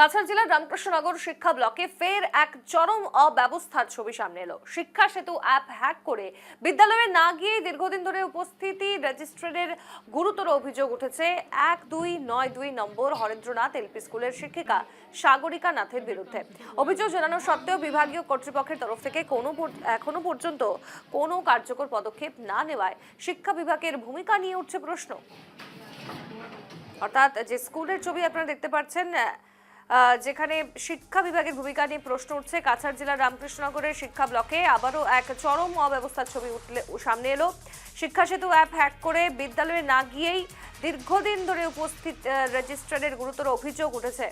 কাছাড় জেলার রামকৃষ্ণনগর শিক্ষা ব্লকে ফের এক চরম অব্যবস্থার ছবি সামনে এলো। শিক্ষা সেতু অ্যাপ হ্যাক করে বিদ্যালয়ে না গিয়ে দীর্ঘদিন ধরে উপস্থিতি রেজিস্ট্রারের গুরুতর অভিযোগ উঠেছে। এক দুই নয় দুই নম্বর হরেন্দ্রনাথ এলপি স্কুলের শিক্ষিকা সাগরিকা নাথের বিরুদ্ধে। অভিযোগ জানানো সত্ত্বেও বিভাগীয় কর্তৃপক্ষের তরফ থেকে কোনো এখনও পর্যন্ত কোনো কার্যকর পদক্ষেপ না নেওয়ায় শিক্ষা বিভাগের ভূমিকা নিয়ে উঠছে প্রশ্ন। অর্থাৎ যে স্কুলের ছবি আপনারা দেখতে পাচ্ছেন যেখানে শিক্ষা বিভাগের ভূমিকা নিয়ে প্রশ্ন উঠছে। কাছাড় জেলার রামকৃষ্ণনগরের শিক্ষা ব্লকে আবারও এক চরম অব্যবস্থার ছবি উঠলে সামনে এলো। শিক্ষা সেতু অ্যাপ হ্যাক করে বিদ্যালয়ে না গিয়েই দীর্ঘদিন ধরে উপস্থিত রেজিস্ট্রারের গুরুতর অভিযোগ উঠেছে।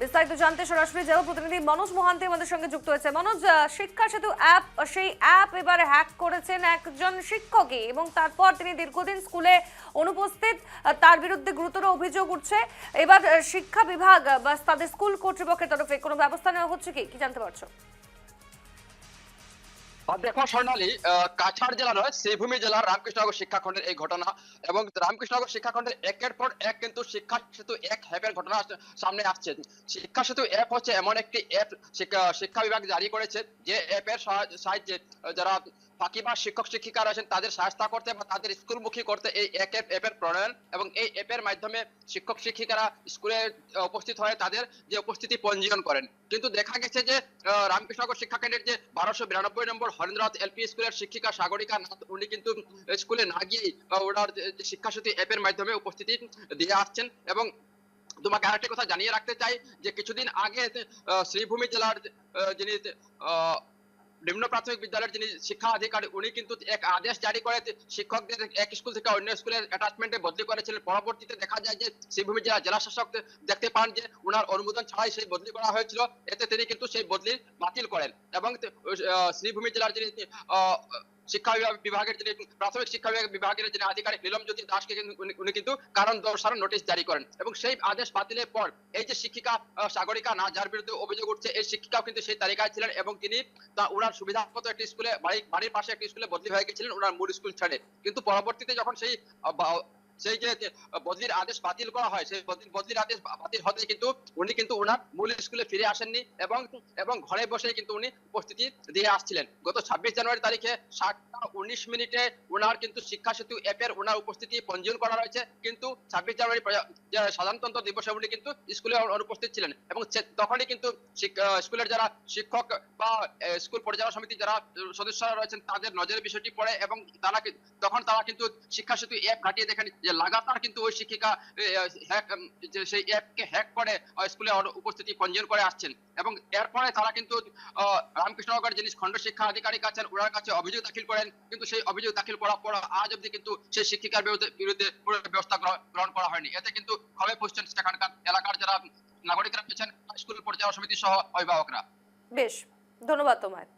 বিস্তারিত জানতে সরাসরি জেলা প্রতিনিধি মনোজ মোহান্তি আমাদের সঙ্গে যুক্ত হয়েছে। মনোজ শিক্ষা সেতু অ্যাপ সেই অ্যাপ এবার হ্যাক করেছেন একজন শিক্ষকই এবং তারপর তিনি দীর্ঘদিন স্কুলে অনুপস্থিত তার বিরুদ্ধে গুরুতর অভিযোগ উঠছে। এবার শিক্ষা বিভাগ বা তাদের স্কুল কর্তৃপক্ষের তরফে কোনো ব্যবস্থা নেওয়া হচ্ছে কি? কি জানতে পারছ? আর দেখো স্বর্ণালী কাছাড় জেলা নয়, শ্রীভূমি জেলার রামকৃষ্ণনগর শিক্ষাখণ্ডের এই ঘটনা। এবং রামকৃষ্ণনগর শিক্ষাখণ্ডের একের পর এক কিন্তু শিক্ষা সেতু এক অ্যাপের ঘটনা সামনে আসছে। শিক্ষা সেতু অ্যাপ হচ্ছে এমন একটি অ্যাপ শিক্ষা বিভাগ জারি করেছে, যে অ্যাপের সাহায্যে যারা ফাঁকিবাজ শিক্ষক শিক্ষিকা রয়েছেন তাদের সহায়তা করতে বা তাদের স্কুলমুখী করতে এই অ্যাপের প্রণয়ন এবং এই অ্যাপের মাধ্যমে শিক্ষক, শিক্ষিকারা স্কুলে উপস্থিত হয়ে তাদের যে উপস্থিতি পঞ্জীয়ন করেন। কিন্তু দেখা গেছে যে রামকৃষ্ণনগর শিক্ষা কেন্দ্রের যে বারোশো বিরানব্বই নম্বর হরেন্দ্রনাথ এলপি স্কুলের শিক্ষিকা সাগরিকা নাথ, উনি কিন্তু স্কুলে না গিয়েই ওনার শিক্ষা সেতু অ্যাপের মাধ্যমে উপস্থিতি দিয়ে আসছেন এবং তোমাকে আরেকটি কথা জানিয়ে রাখতে চাই যে কিছুদিন আগে শ্রীভূমি জেলার যিনি নিম্ন প্রাথমিক বিদ্যালয়ের যিনি শিক্ষা আধিকারিক, উনি কিন্তু এক আদেশ জারি করে শিক্ষকদের এক স্কুল থেকে অন্য স্কুলের অ্যাটাচমেন্টে বদলি করেছিলেন। পরবর্তীতে দেখা যায় যে শ্রীভূমি জেলা জেলা শাসক দেখতে পান যে উনার অনুমোদন ছাড়াই সেই বদলি করা হয়েছিল, এতে তিনি কিন্তু সেই বদলি বাতিল করেন। এবং শ্রীভূমি জেলার যিনি শিক্ষা বিভাগ- বিভাগের যিনি প্রাথমিক শিক্ষা বিভাগ- বিভাগের যিনি আধিকারিক নীলমজ্যোতি দাসকে কিন্তু উনি- কিন্তু কারণ দর্শানোর নোটিশ জারি করেন। এবং সেই আদেশ বাতিলের পর এই যে শিক্ষিকা সাগরিকা না যার বিরুদ্ধে অভিযোগ উঠছে, এই শিক্ষিকাও কিন্তু সেই তালিকায় ছিলেন এবং তিনি তা ওনার সুবিধা মতো একটি স্কুলে বাড়ির পাশে একটি স্কুলে বদলি হয়ে গেছিলেন ওনার মূল স্কুল ছেড়ে। কিন্তু পরবর্তীতে যখন সেই সেই যে বদলির আদেশ বাতিল করা হয়, সেই বদলি- বদলির আদেশ বাতিল হতে কিন্তু উনি কিন্তু ওনার মূল স্কুলে ফিরে আসেননি এবং এবং ঘরে বসে কিন্তু উনি উপস্থিতি দিয়ে আসছিলেন। গত ছাব্বিশ জানুয়ারি তারিখে সাতটা উনিশ মিনিটে ওনার কিন্তু শিক্ষা সেতু অ্যাপের ওনার উপস্থিতি পঞ্জীয়ন করা রয়েছে কিন্তু ছাব্বিশ জানুয়ারি সাধারণতন্ত্র দিবসে উনি কিন্তু স্কুলে অনু- অনুপস্থিত ছিলেন এবং তখনই কিন্তু স্কুলের যারা শিক্ষক বা স্কুল পরিচালনা সমিতি যারা সদস্যরা রয়েছেন, তাদের নজরে বিষয়টি পড়ে এবং তারা তখন তারা কিন্তু শিক্ষা সেতু অ্যাপ ঘাটিয়ে দেখেন যে লাগাতার কিন্তু ওই শিক্ষিকা হ্যাক যে সেই অ্যাপকে হ্যাক করে স্কুলে উপস্থিতি পঞ্জীয়ন করে আসছেন। এবং এরপরে তারা কিন্তু রামকৃষ্ণনগর যিনি খণ্ড শিক্ষা আধিকারিক আছেন, ওনার কাছে অভিযোগ দাখিল করেন। কিন্তু সেই অভিযোগ দাখিল করার পর আজ অবধি কিন্তু সেই শিক্ষিকার বিরুদ্ধে বিরুদ্ধে কোনো ব্যবস্থা গ্রহণ করা হয়নি। এতে কিন্তু ক্ষোভে পড়ছেন সেখানকার এলাকার যারা নাগরিকরা রয়েছেন স্কুল পরিচালনা সমিতি সহ অভিভাবকরা। বেশ, ধন্যবাদ তোমায়।